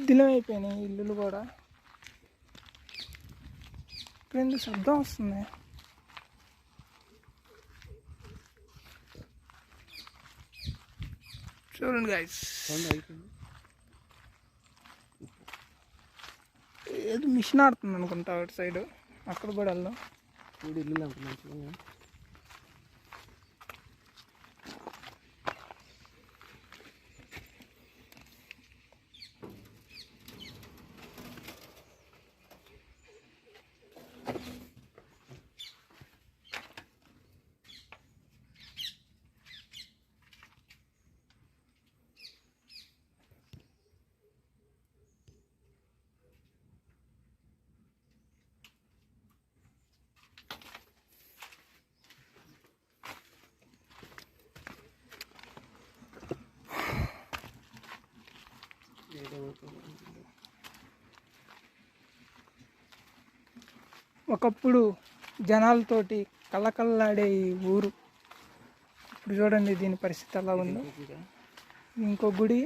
శిథిలం అయిపోయినాయి ఇల్లులు కూడా. ఇప్పుడు ఎందుకు శబ్దం వస్తుంది? చూడండి గాయస్ ఏదో మిషన్ ఆడుతుంది అనుకుంటా అటు సైడ్. అక్కడ కూడా వెళ్దాం. ఇల్లు ఒకప్పుడు జనాలతోటి కళ్ళకల్లాడే ఈ ఊరు. ఇప్పుడు చూడండి దీని పరిస్థితి ఎలా ఉందో. ఇంకో గుడి